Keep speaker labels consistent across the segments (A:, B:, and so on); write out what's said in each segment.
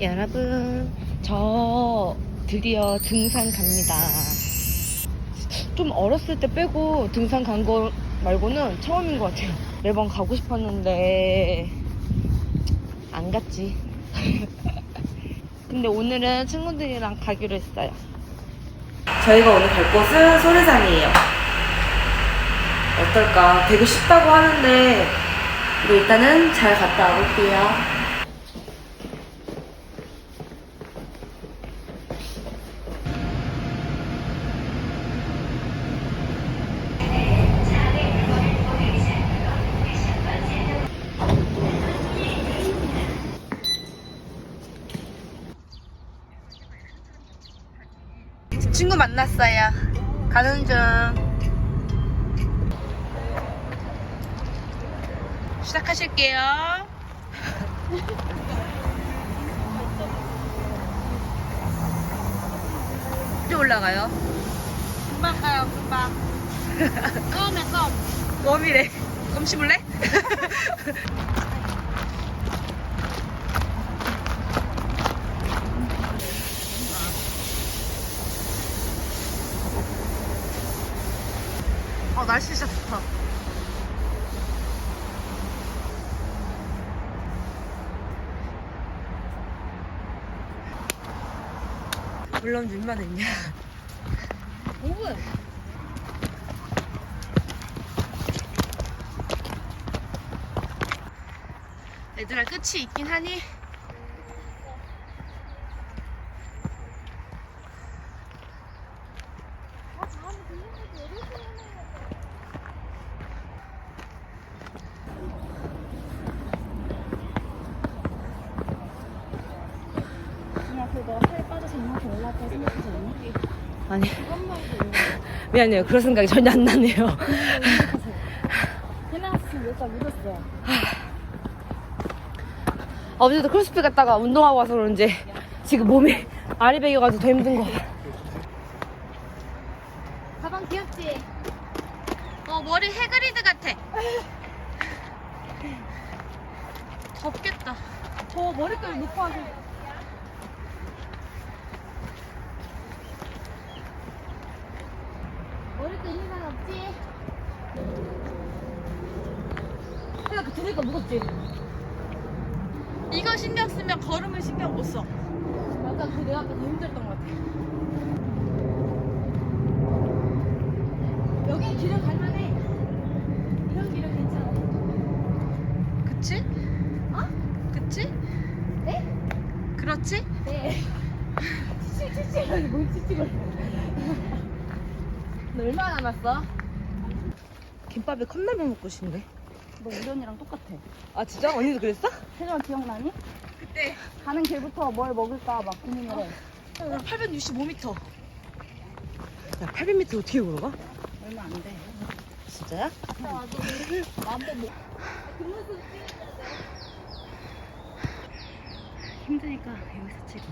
A: 여러분, 저 드디어 등산 갑니다. 좀 어렸을 때 빼고 등산 간 거 말고는 처음인 것 같아요. 매번 가고 싶었는데, 안 갔지. 근데 오늘은 친구들이랑 가기로 했어요. 저희가 오늘 갈 곳은 소래산이에요. 어떨까? 되게 쉽다고 하는데, 우리 일단은 잘 갔다 와볼게요. 친구 만났어요. 가는 중. 시작하실게요. 이제 올라가요.
B: 금방 가요, 금방. 껌에 껌.
A: 껌이래. 껌 씹을래? 어, 날씨 진짜 좋다. 물론 눈만 있냐?
B: 5분.
A: 얘들아 끝이 있긴 하니?
B: 그냥 그거 살 빠져서 이만큼 올라왔다 생각하지 않니?
A: 아니 미안해요 그런 생각이 전혀 안 나네요
B: 묻었어.
A: 어제도 크로스핏 갔다가 운동하고 와서 그런지 지금 몸이 알이 베겨가지고 더 힘든 거
B: 가방 귀엽지?
A: 어 머리 해그리드 같아 덥겠다
B: 저 머리끈 놓고. 머리끈 있는 사람 없지?
A: 해가 그 두니까 무겁지? 이거 신경 쓰면 걸음을 신경 못 써.
B: 맞아, 그 내가 아까 더 힘들었던 것 같아. 여긴 길은 갈만해. 이런 길은 괜찮아.
A: 그치?
B: 어?
A: 그치?
B: 네?
A: 그렇지?
B: 네. 치칠 뭘 치칠을. 너 얼마나 남았어?
A: 김밥에 컵라면 먹고 싶네.
B: 너 우리 언니랑 똑같아.
A: 아 진짜? 언니도 그랬어?
B: 세정 기억나니?
A: 그때
B: 가는 길부터 뭘 먹을까 막 고민을 해.
A: 865m. 야 800m 어떻게 걸어가?
B: 얼마 안 돼.
A: 진짜야?
B: 마음대로 못.
A: 힘드니까 여기서 찍어.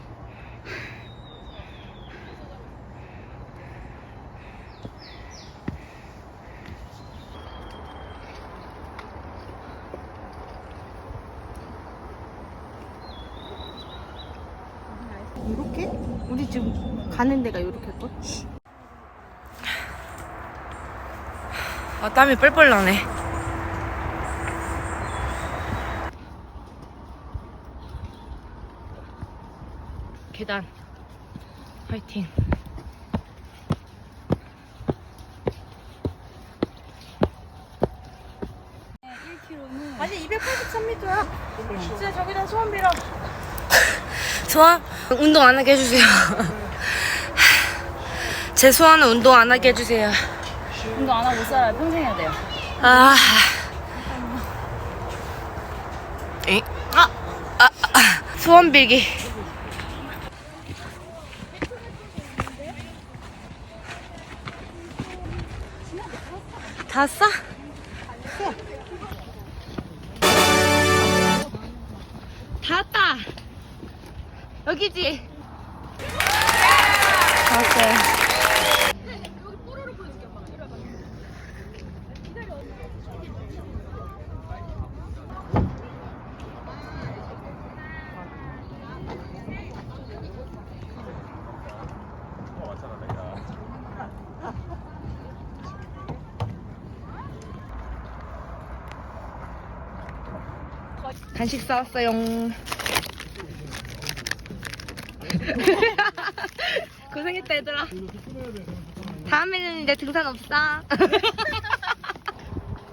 A: 이렇게? 우리 지금 가는 데가 이렇게 걸? 아 땀이 뻘뻘 나네. 계단 화이팅 아니 283m야 진짜 저기다 소원 빌어 소원? 운동 안 하게 해주세요 제 소원은 운동 안 하게 해주세요
B: 운동 안 하고 못 살아요. 평생 해야 돼요.
A: 아. 에? 아, 아, 아. 소원 빌기. 다 왔어? 다 왔다. 여기지? 맞아요. 간식 싸왔어요. 고생했다 얘들아. 다음에는 이제 등산 없어.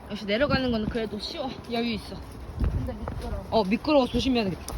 A: 역시 내려가는 건 그래도 쉬워. 여유 있어.
B: 근데 미끄러워.
A: 어 미끄러워 조심해야겠다.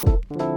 A: 콜라?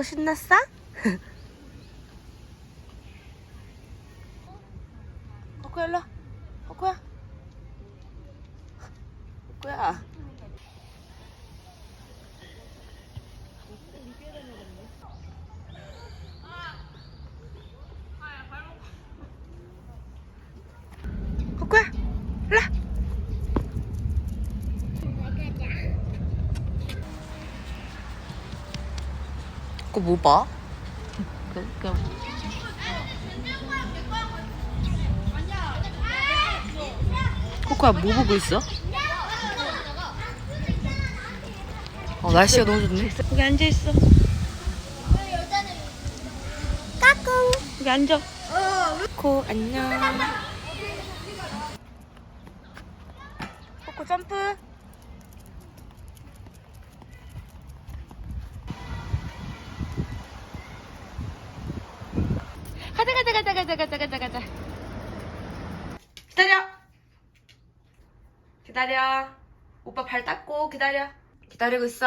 A: 코코 신났어? 코코 일로 와. 코코야 코코야 코코야 일로 그거 뭐 봐? 그, 그. 코코야 뭐 보고 있어? 어 날씨가 너무 좋네 여기 앉아 있어 까꿍 여기 앉아 코코 안녕 코코 점프 가자 가자 가자 가자 가자 가자 가자 기다려 기다려. 오빠 발 닦고 기다려. 기다리고 있어